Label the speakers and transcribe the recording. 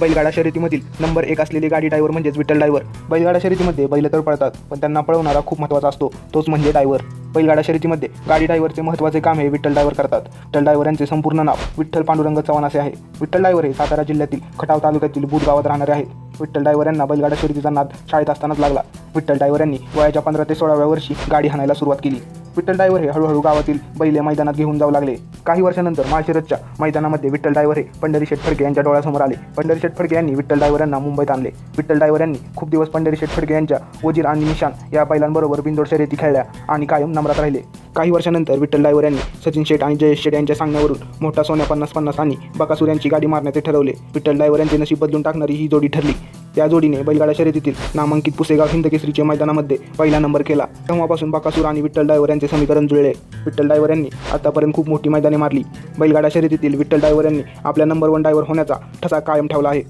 Speaker 1: बैलगाडा शर्यतीमधील नंबर एक असलेली गाडी ड्रायव्हर म्हणजेच विठ्ठल ड्रायव्हर बैलगाडा शर्यतीमध्ये बैल तर पळतात पण त्यांना पळवणारा खूप महत्त्वाचा असतो तोच म्हणजे ड्रायव्हर बैलगाडा शर्यतीमध्ये गाडी ड्रायव्हरचे महत्त्वाचे काम हे विठ्ठल ड्रायव्हर करतात. विठ्ठल ड्रायव्हर यांचे संपूर्ण नाव विठ्ठल पांडुरंग चव्हाण असे आहे. विठ्ठल ड्रायव्हर हे सातारा जिल्ह्यातील खटाव तालुक्यातील बुध गावात राहणारे आहेत. विठ्ठल ड्रायव्हर यांना बैलगाडा शर्यतीचा नाद शाळेत असतानाच लागला. विठ्ठल ड्रायव्हर यांनी वयाच्या पंधरा ते सोळाव्या वर्षी गाडी हाणायला सुरुवात केली. विठ्ठल ड्रायव्हर हे हळूहळू गावातील बैले मैदानात घेऊन जाऊ लागले. काही वर्षानंतर माळशिरसच्या मैदानामध्ये विठ्ठल डायवर हे पंढरी शेठ फडके यांच्या डोळ्यासमोर आले. पंढरी शेठ फडके यांनी विठ्ठल डायवर यांना मुंबईत आणले. विठ्ठल डायवर यांनी खूप दिवस पंढरी शेठ फडके यांच्या वजीर आणि निशान या बैलांबरोबर बिंदोड शर्यती खेळल्या आणि कायम नम्रात राहिले. काही वर्षानंतर विठ्ठल डायवर यांनी सचिन शेठ आणि जयेश शेठ यांच्या सांगण्यावरून मोठा सोन्या पन्नास पन्नास आणि बकासूर यांची गाडी मारण्याचे ठरवले. विठ्ठल डायवर यांचे नशीब बदलून टाकणारी ही जोडी ठरली. त्या जोडीने बैलगाडा शर्यतीतील नामांकित पुसेगाव हिंदकेसरीच्या मैदानामध्ये पहिला नंबर केला. तेव्हापासून बाकासूर आणि विठ्ठल डायवर यांचे समीकरण जुळले. विठ्ठल डायवर यांनी आतापर्यंत खूप मोठी मैदाने मारली. बैलगाडा शर्यतीतील विठ्ठल डायवर यांनी आपल्या नंबर वन डायवर होण्याचा ठसा कायम ठेवला आहे.